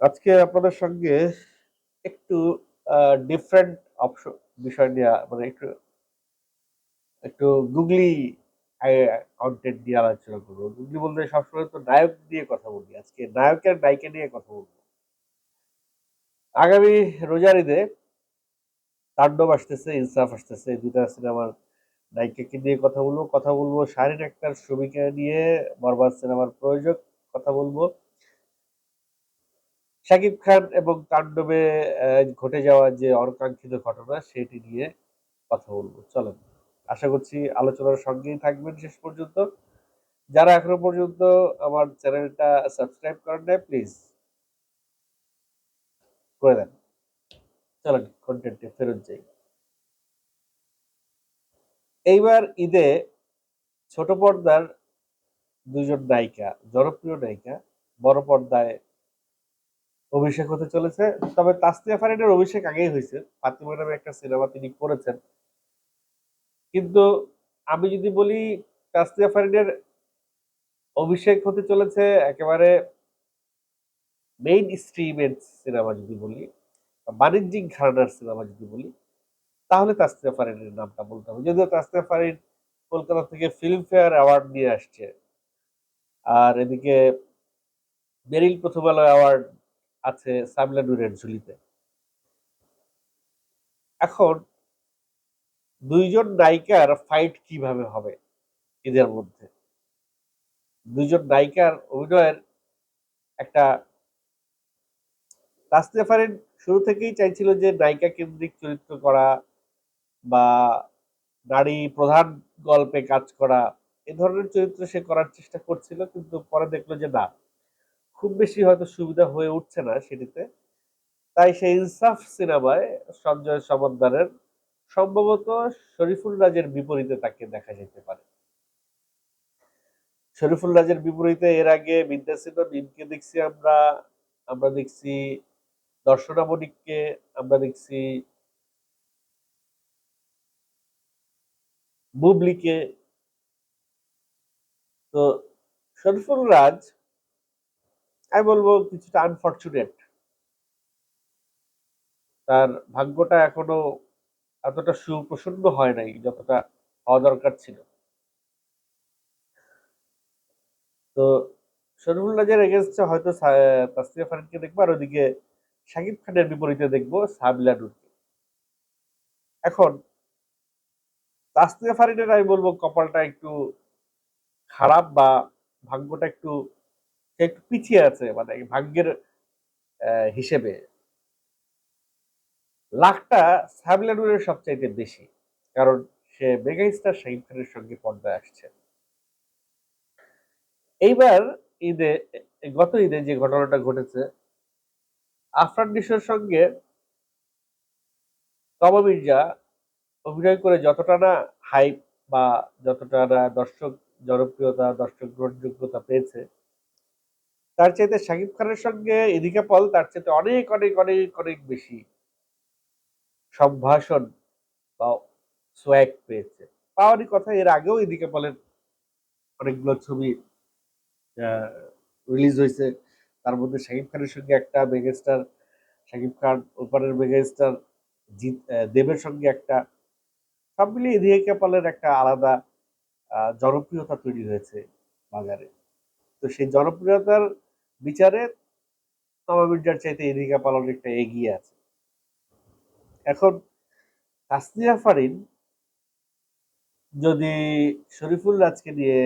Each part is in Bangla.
আজকে আপনাদের সঙ্গে একটু ডিফারেন্ট অপশন বিষয় নিয়ে মানে একটু একটু গুগলি কন্টেন্ট নিয়ে আলোচনা করব। গুগলি বলতে সবসময় তো নায়ক দিয়ে কথা বলি। আজকে নায়কের নায়িকা নিয়ে কথা বলব। আগামী রোজার ঈদে তাণ্ডব আসতেছে, ইনসাফ আসতেছে দুটা সিনেমার নায়িকাকে নিয়ে কথা বলব। কথা বলব শারীন আক্তার শ্রমিকা নিয়ে বরবাদ সিনেমার প্রয়োজক, কথা বলব। শাকিব খান এবং তাণ্ডবে ঘটে যাওয়া যে অনাকাঙ্ক্ষিত ঘটনা, সেটি নিয়ে কথা বলব। চলেন, আশা করছি আলোচনার সঙ্গেই থাকবেন শেষ পর্যন্ত। যারা এখনও পর্যন্ত আমার চ্যানেলটা সাবস্ক্রাইব করেন নাই, প্লিজ করে দেন। চলেন কন্টেন্টে ফেরত যাই। এইবার ঈদে ছোট পর্দার দুজন নায়িকা, জনপ্রিয় নায়িকা, বড় পর্দায় অভিষেক হতে চলেছে। তবে তাসনিয়া ফারিনের অভিষেক আগেই হয়েছে। ফাতিমা নামে একটা সিনেমা তিনি করেছেন। কিন্তু আমি যদি বলি তাসনিয়া ফারিনের অভিষেক হতে চলেছে একেবারে মেইন স্ট্রিমের সিনেমা যদি বলি বাণিজ্যিক ঘরানার সিনেমা যদি বলি, তাহলে তাসনিয়া ফারিনের নামটা বলতে হবে। যদিও তাসনিয়া ফারিন কলকাতা থেকে ফিল্ম ফেয়ার অ্যাওয়ার্ড নিয়ে আসছে। আর এদিকে মেরিল প্রথম আলো অ্যাওয়ার্ড আছে সাবলাডুরের ঝুলিতে। এখন দুইজন নায়িকার ফাইট কীভাবে হবে এদের মধ্যে? দুইজন নায়িকার অভিনয়ের একটা তাসনিয়া ফারিন শুরু থেকেই চাইছিল যে নায়িকা কেন্দ্রিক চরিত্র করা বা নারী প্রধান গল্পে কাজ করা, এ ধরনের চরিত্র সে করার চেষ্টা করছিল, কিন্তু পরে দেখল যে না। খুব বেশি হয়তো সুবিধা হয়ে উঠছে না সেটিতে। তাই সেই ইনসাফ সিনেমায় সঞ্জয় সমদ্দারের সম্ভবত শরীফুল রাজের বিপরীতে তাকে দেখা যেতে পারে। শরীফুল রাজের বিপরীতে এর আগে বিদ্যাসিন নিমকে দেখছি আমরা আমরা দেখছি দর্শনা মনিককে আমরা দেখছি বুবলিকে। তো শরীফুল রাজ আমি বলব কিছুটা আনফর্চুনেট তার ভাগ্যটা এখনও এতটা সুপ্রসন্ন হয় নাই, যতটা হওয়া দরকার ছিল। তো শরীফুল রাজের এগেনস্টে হয়তো তাসনিয়া ফারিনকে দেখব, আর ওদিকে শাকিব খানের বিপরীতে দেখব সাবিলা নূরকে। এখন তাসনিয়া ফারিনের আমি বলব, কপালটা একটু খারাপ বা ভাগ্যটা একটু সে একটু পিছিয়ে আছে মানে ভাগ্যের হিসেবে। লাখটা সাবিলা নূরের সবচাইতে বেশি, কারণ সে মেগা স্টার শাকিব খানের সঙ্গে পর্দায় আসছে। এইবার ঈদে, গত ঈদে যে ঘটনাটা ঘটেছে, আফরান নিশোর সঙ্গে তমা মির্জা অভিনয় করে যতটা না হাইপ বা যতটা না দর্শক জনপ্রিয়তা, দর্শক গ্রহণযোগ্যতা পেয়েছে তার চাইতে শাকিব খানের সঙ্গে এদিকে পল, তার চাইতে অনেক অনেক অনেক অনেক বেশি সম্ভাষণ বা সোয়াগ পেয়েছে। পাওয়ারই কথা, এর আগেও এদিকে পলের অনেকগুলো ছবি রিলিজ হয়েছে। তার মধ্যে শাকিব খানের সঙ্গে একটা মেগাস্টার শাকিব খান ওপারের মেগাস্টার জিৎ দেবের সঙ্গে একটা। সব মিলিয়ে এদিকে পালের একটা আলাদা জনপ্রিয়তা তৈরি হয়েছে বাজারে। তো সেই জনপ্রিয়তার বিচারে তমা চাইতে এদিকে পাল অনেকটা এগিয়ে আছে। এখন তাসনিয়া ফারিন যদি শরীফুল রাজকে নিয়ে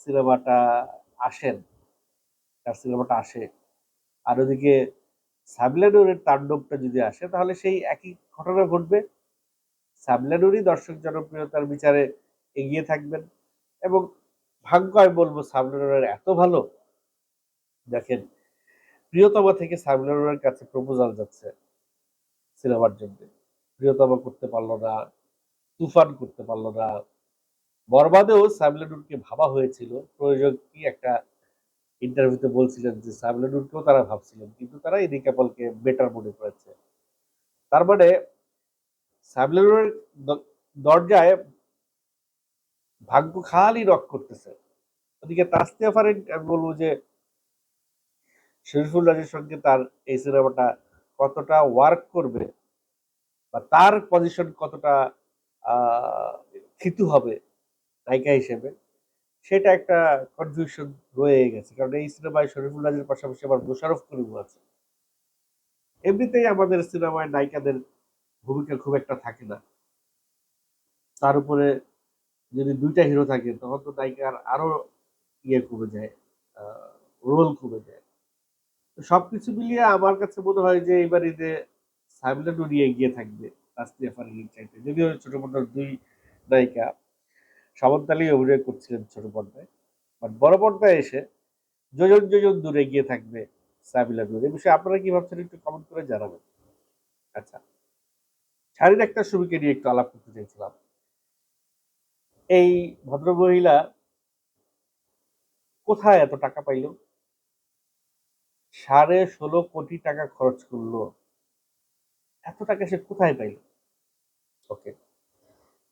সিনেমাটা আসেন, তার সিনেমাটা আসে, আর ওদিকে সাবলানুরের তাণ্ডবটা যদি আসে, তাহলে সেই একই ঘটনা ঘটবে। সাবলানুরই দর্শক জনপ্রিয়তার বিচারে এগিয়ে থাকবেন এবং ভাগ্য আমি বলব সাবলানুরের এত ভালো দেখেন, প্রিয়তমা থেকে সাবলানুরের কাছে প্রপোজাল যাচ্ছে সিনেমার জন্য। প্রিয়তমা করতে পারল না, তুফান করতে পারল না। বরবাদেও সাবলানুরকে ভাবা হয়েছিল। প্রয়োজন কি একটা ইন্টারভিউতে বলছিলেন যে সাবলানুরকেও তারা ভাবছিলেন, কিন্তু তারা এদিকে কাপলকে বেটার মনে করেছে। তার মানে সাবলানুরের দরজায় ভাগ্য খালি রক করতেছে। ওদিকে তাসনিয়া ফারিন আমি বলব যে শরীফুল রাজের সঙ্গে তার এই সিনেমাটা কতটা ওয়ার্ক করবে বা তার পজিশন কতটা থিতু হবে নায়িকা হিসেবে, সেটা একটা কনফিউশন রয়ে গেছে। কারণ এই সিনেমায় শরীফুল রাজের পাশাপাশি আবার মোশারফ করিমও আছে। এমনিতেই আমাদের সিনেমায় নায়িকাদের ভূমিকা খুব একটা থাকে না। তার উপরে যদি দুইটা হিরো থাকে, তখন তো নায়িকার আরও ইয়ে কমে যায় রোল কমে যায়। সবকিছু মিলিয়ে আমার কাছে মনে হয় যে এবার ঈদে সাইমলা নুরি এগিয়ে থাকবে তাসনিয়া ফারিনের চাইতে। যদিও ছোট পর্দার দুই নায়িকা সামন্তালি অভিনয় করছিলেন ছোট পর্দায় বাট বড় পর্দায় এসে যোজন যোজন দূরে এগিয়ে থাকবে সাবিলা নুর এই বিষয়ে আপনারা কি ভাবছেন একটু কমেন্ট করে জানাবেন। আচ্ছা শারীর একটা ছবিকে নিয়ে একটু আলাপ করতে চাইছিলাম। এই ভদ্রমহিলা কোথায় এত টাকা পাইল? সাড়ে ষোলো কোটি টাকা খরচ করল। এত টাকা সে কোথায় পাইল? ওকে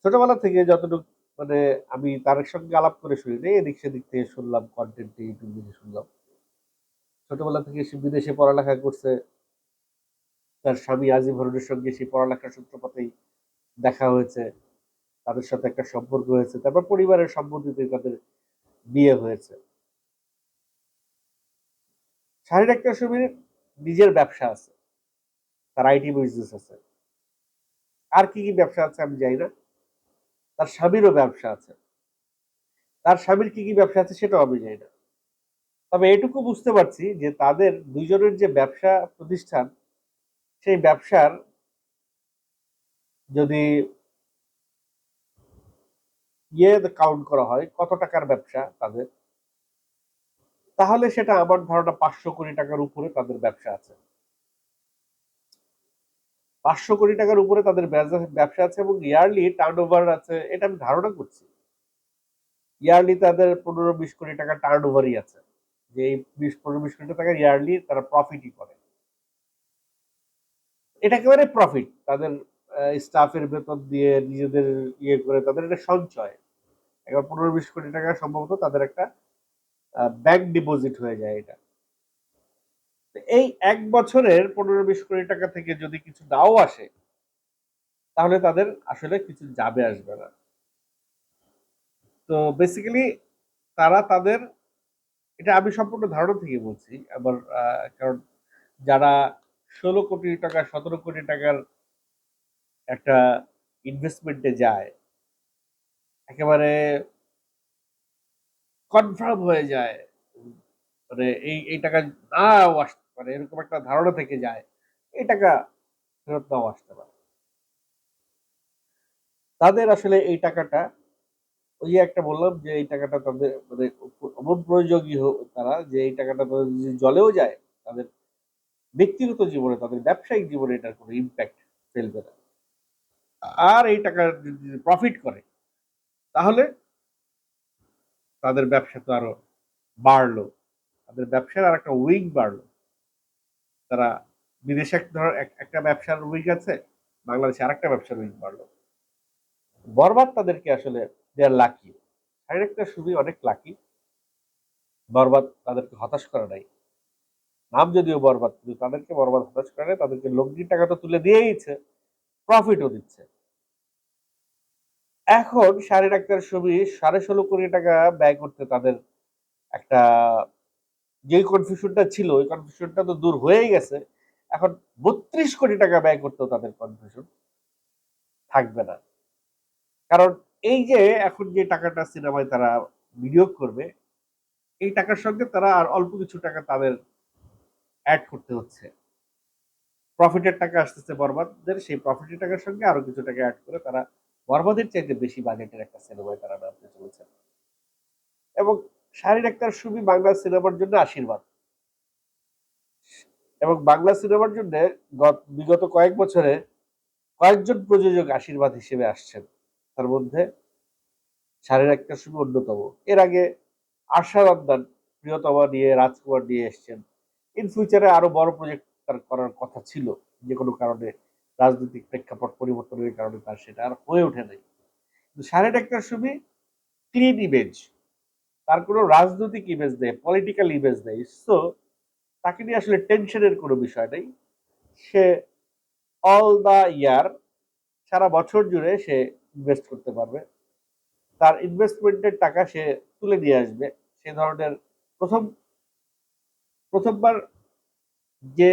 ছোটবেলা থেকে যতটুকু মানে আমি তার সঙ্গে আলাপ করে শুনি নাই এদিক সেদিক থেকে শুনলাম কন্টেন্ট ইউটিউব থেকে শুনলাম। ছোটবেলা থেকে সে বিদেশে পড়ালেখা করছে। তার স্বামী আজিম হরুনের সঙ্গে সেই পড়ালেখার সূত্রপাতেই দেখা হয়েছে। তাদের সাথে একটা সম্পর্ক হয়েছে। তারপর পরিবারের সম্মতিতে তাদের বিয়ে হয়েছে। শারীর একটা ছবির নিজের ব্যবসা আছে, তার আইটি বিজনেস আছে। আর কি কি ব্যবসা আছে আমি জানি না। তার স্বামীরও ব্যবসা আছে। তার স্বামীর কি কি ব্যবসা আছে সেটাও আমি জানি না। তবে এটুকু বুঝতে পারছি যে তাদের দুইজনের যে ব্যবসা প্রতিষ্ঠান, সেই ব্যবসার যদি ইয়ে কাউন্ট করা হয়, কত টাকার ব্যবসা তাদের? তাহলে সেটা আমার ধারণা পাঁচশো কোটি টাকার উপরে তাদের ব্যবসা আছে। পাঁচশো কোটি টাকার উপরে তাদের ব্যবসা- আছে এবং ইয়ারলি টার্ন ওভার আছে, এটা আমি ধারণা করছি। ইয়ারলি তাদের পনেরো বিশ কোটি টাকা টার্ন ওভারই আছে। যে এই বিশ, পনেরো বিশ কোটি টাকা ইয়ারলি তারা প্রফিটই করে। এটা একেবারে প্রফিট তাদের স্টাফের বেতন দিয়ে নিজেদের ইয়ে করে তাদের একটা সঞ্চয়। এবার পনেরো বিশ কোটি টাকা সম্ভবত তাদের একটা ব্যাংক ডিপোজিট হয়ে যায় এটা। এই এক বছরের পনেরো বিশ কোটি টাকা থেকে যদি কিছু নাও আসে, তাহলে তাদের আসলে কিছু যাবে আসবে না। তো বেসিক্যালি তারা তাদের, এটা আমি সম্পূর্ণ ধারণা থেকে বলছি আবার কারণ যারা ষোলো কোটি টাকা, সতেরো কোটি টাকার একটা ইনভেস্টমেন্টে যায়, একেবারে কনফার্ম হয়ে যায়। মানে এই এই টাকা নাও আসতে পারে, এরকম একটা ধারণা থেকে যায়, এই টাকা ফেরত নাও আসতে পারে। তাদের আসলে এই টাকাটা, ওই একটা বললাম যে এই টাকাটা তাদের মানে হো- তারা যে এই টাকাটা তাদের জলেও যায়, তাদের ব্যক্তিগত জীবনে, তাদের ব্যবসায়িক জীবনে এটার কোনো ইম্প্যাক্ট ফেলবে না। আর এই টাকা যদি প্রফিট করে, তাহলে তাদের ব্যবসা তো আরও বাড়লো। তাদের ব্যবসার আর একটা উইং বাড়লো। তারা বিদেশে এক ধর, এক- একটা ব্যবসার উইং আছে, বাংলাদেশে আর একটা ব্যবসার উইং বাড়লো। বরবাদ তাদেরকে আসলে দেয়ার লাকি শারীর একটা সুবি অনেক লাকি বরবাদ তাদেরকে হতাশ করে নাই। নাম যদিও বরবাদ, কিন্তু তাদেরকে বরবাদ হতাশ করে তাদেরকে লগ্নির টাকা তো তুলে দিয়েইছে প্রফিটও দিচ্ছে। এখন শারীর আক্তার ছবি, সাড়ে ষোলো কোটি টাকা ব্যয় করতে তাদের একটা যে কনফিউশনটা ছিল, ওই কনফিউশনটা তো দূর হয়েই গেছে। এখন বত্রিশ কোটি টাকা ব্যয় করতেও তাদের কনফিউশন থাকবে না। কারণ এই যে এখন যে টাকাটা সিনেমায় তারা বিনিয়োগ করবে, এই টাকার সঙ্গে তারা আর অল্প কিছু টাকা তাদের অ্যাড করতে হচ্ছে। প্রফিটের টাকা আসতেছে বরবাদের সেই প্রফিটের টাকার সঙ্গে আরও কিছু টাকা অ্যাড করে তারা বরবাদের চাইতে বেশি বাজেটের একটা সিনেমায় তারা নামতে চলেছে এবং শারীর আক্তার সুবি বাংলা সিনেমার জন্য আশীর্বাদ। এবং বাংলা সিনেমার জন্য গত- বিগত কয়েক বছরে কয়েকজন প্রযোজক আশীর্বাদ হিসেবে আসছেন। তার মধ্যে শারীর আক্তার সুবি অন্যতম। এর আগে আশা রমদান প্রিয়তমা নিয়ে, রাজকুমার নিয়ে এসছেন। ইন ফিউচারে আরও বড় প্রজেক্ট তার করার কথা ছিল, যে কোনো কারণে রাজনৈতিক প্রেক্ষাপট পরিবর্তনের কারণে তার সেটা আর হয়ে ওঠে নাই। কিন্তু শারীর আক্তার সুবি ক্লিন ইমেজ তার কোনো রাজনৈতিক ইমেজ নেই পলিটিক্যাল ইমেজ নেই। সো তাকে নিয়ে আসলে টেনশনের কোনো বিষয় নেই। সে অল দা ইয়ার সারা বছর জুড়ে সে ইনভেস্ট করতে পারবে। তার ইনভেস্টমেন্টের টাকা সে তুলে নিয়ে আসবে। সে ধরনের প্রথম, প্রথমবার যে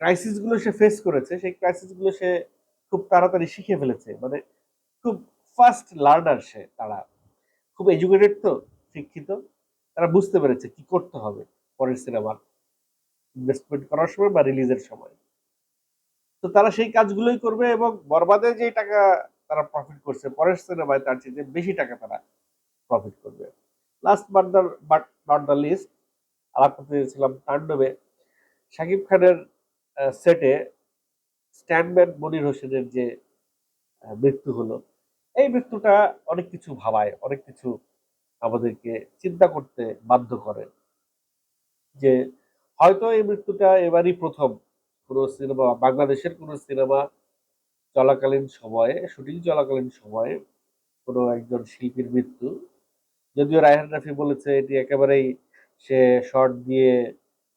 ক্রাইসিসগুলো সে ফেস করেছে, সেই ক্রাইসিসগুলো সে খুব তাড়াতাড়ি শিখে ফেলেছে। মানে খুব ফাস্ট লার্নার সে তারা। খুব এডুকেটেড তো, শিক্ষিত। তারা বুঝতে পেরেছে কি করতে হবে পরের সিনেমার ইনভেস্টমেন্ট করার সময় বা রিলিজের সময়। তো তারা সেই কাজগুলোই করবে এবং বরবাদে যে টাকা তারা প্রফিট করছে পরের সিনেমায় তার চেয়ে বেশি টাকা তারা প্রফিট করবে। Last but the but not the least আলাপ চেয়েছিলাম তাণ্ডবে। শাকিব খানের সেটে স্ট্যান্ডম্যান মনির হোসেনের যে মৃত্যু হলো, এই মৃত্যুটা অনেক কিছু ভাবায়, অনেক কিছু আমাদেরকে চিন্তা করতে বাধ্য করে যে হয়তো এই মৃত্যুটা এবারই প্রথম কোনো সিনেমা, বাংলাদেশের কোনো সিনেমা চলাকালীন সময়ে, শুটিং চলাকালীন সময়ে কোনো একজন শিল্পীর মৃত্যু। যদিও রায়হান রাফি বলেছে এটি একেবারেই সে শর্ট দিয়ে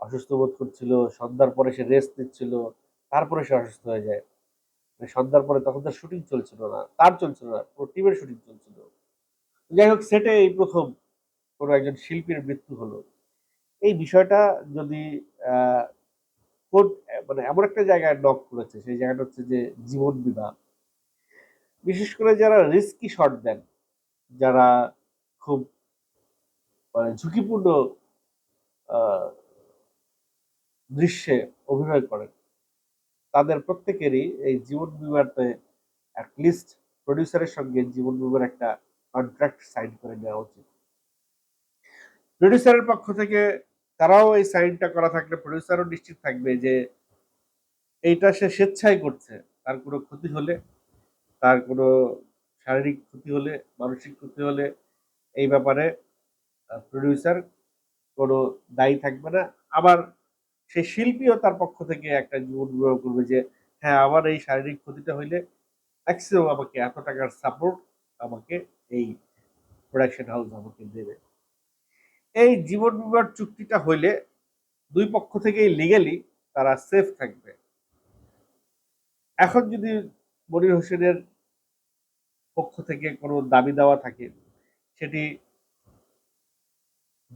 অসুস্থ বোধ করছিল, সন্ধ্যার পরে সে রেস্ট নিচ্ছিল, তারপরে সে অসুস্থ হয়ে যায়। মানে সন্ধ্যার পরে তখন তার শুটিং চলছিল না, তার চলছিল না, পুরো টিমের শুটিং চলছিল। যাই হোক সেটে এই প্রথম কোনো একজন শিল্পীর মৃত্যু হলো। এই বিষয়টা যদি কোন মানে এমন একটা জায়গায় নক করেছে, সেই জায়গাটা হচ্ছে যে জীবন বিমা বিশেষ করে যারা রিস্কি শট দেন, যারা খুব মানে ঝুঁকিপূর্ণ দৃশ্যে অভিনয় করেন। তাদের প্রত্যেকেরই এই জীবন বিমাতে অ্যাটলিস্ট প্রডিউসারের সঙ্গে জীবন বিমার একটা কন্ট্রাক্ট সাইন করে নেওয়া উচিত। প্রডিউসারের পক্ষ থেকে তারাও এই সাইনটা করা থাকলে প্রডিউসারও নিশ্চিত থাকবে যে এইটা সে স্বেচ্ছায় করছে। তার কোনো ক্ষতি হলে, তার কোনো শারীরিক ক্ষতি হলে, মানসিক ক্ষতি হলে এই ব্যাপারে প্রডিউসার কোনো দায়ী থাকবে না। আবার সেই শিল্পীও তার পক্ষ থেকে একটা জীবন বিমা করবে যে হ্যাঁ আমার এই শারীরিক ক্ষতিটা হইলে ম্যাক্সিমাম আমাকে এত টাকার সাপোর্ট আমাকে এই প্রোডাকশন হাউস আমাকে দেবে। এই জীবন বিমার চুক্তিটা হইলে দুই পক্ষ থেকেই লিগালি তারা সেফ থাকবে। এখন যদি মনির হোসেনের পক্ষ থেকে কোনো দাবি দেওয়া থাকে, সেটি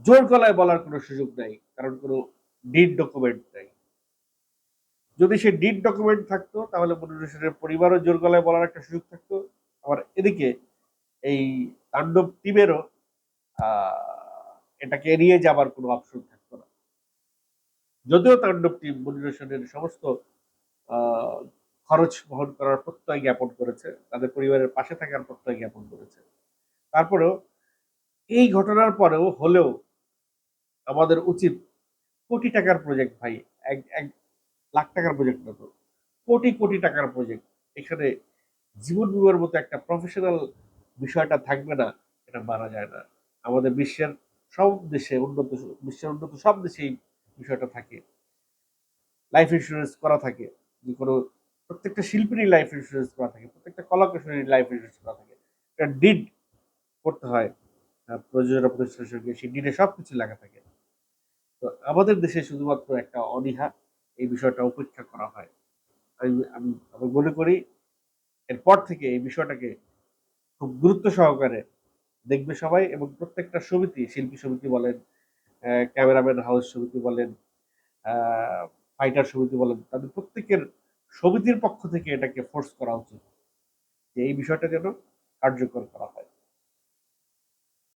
জোর গলায় বলার কোনো সুযোগ নাই, কারণ কোনো ডিড ডকুমেন্ট নাই যদি সে ডিড ডকুমেন্ট থাকতো, তাহলে মনির হোসেনের পরিবারও জোর গলায় বলার একটা সুযোগ থাকতো। আবার এদিকে এই তাণ্ডব টিমেরও এটাকে এড়িয়ে যাবার কোনো অপশন থাকতো না। যদিও তাণ্ডব টিম মনির সমস্ত খরচ বহন করার প্রত্যয় জ্ঞাপন করেছে, তাদের পরিবারের পাশে থাকার প্রত্যয় জ্ঞাপন করেছে। তারপরেও এই ঘটনার পরেও হলেও আমাদের উচিত কোটি টাকার প্রজেক্ট ভাই, এক এক লাখ টাকার প্রজেক্ট না তো, কোটি কোটি টাকার প্রজেক্ট এখানে জীবন বিমার মতো একটা প্রফেশনাল বিষয়টা থাকবে না, এটা মানা যায় না। আমাদের বিশ্বের সব দেশে উন্নত, বিশ্বের উন্নত সব দেশেই বিষয়টা থাকে। লাইফ ইন্স্যুরেন্স করা থাকে, যে কোনো প্রত্যেকটা শিল্পীরই লাইফ ইন্স্যুরেন্স করা থাকে, প্রত্যেকটা কলাকুশলীর লাইফ ইন্স্যুরেন্স করা থাকে। একটা ডিড করতে হয় প্রযোজনা প্রতিষ্ঠানের সঙ্গে সেই ডিডে সব কিছু লেখা থাকে। তো আমাদের দেশে শুধুমাত্র একটা অনীহা, এই বিষয়টা উপেক্ষা করা হয়। আমি আমি আমি মনে করি এরপর থেকে এই বিষয়টাকে খুব গুরুত্ব সহকারে দেখবে সবাই এবং প্রত্যেকটা সমিতি, শিল্পী সমিতি বলেন ক্যামেরাম্যান হাউস সমিতি বলেন ফাইটার সমিতি বলেন, তাদের প্রত্যেকের সমিতির পক্ষ থেকে এটাকে ফোর্স করা উচিত যে এই বিষয়টা যেন কার্যকর করা হয়।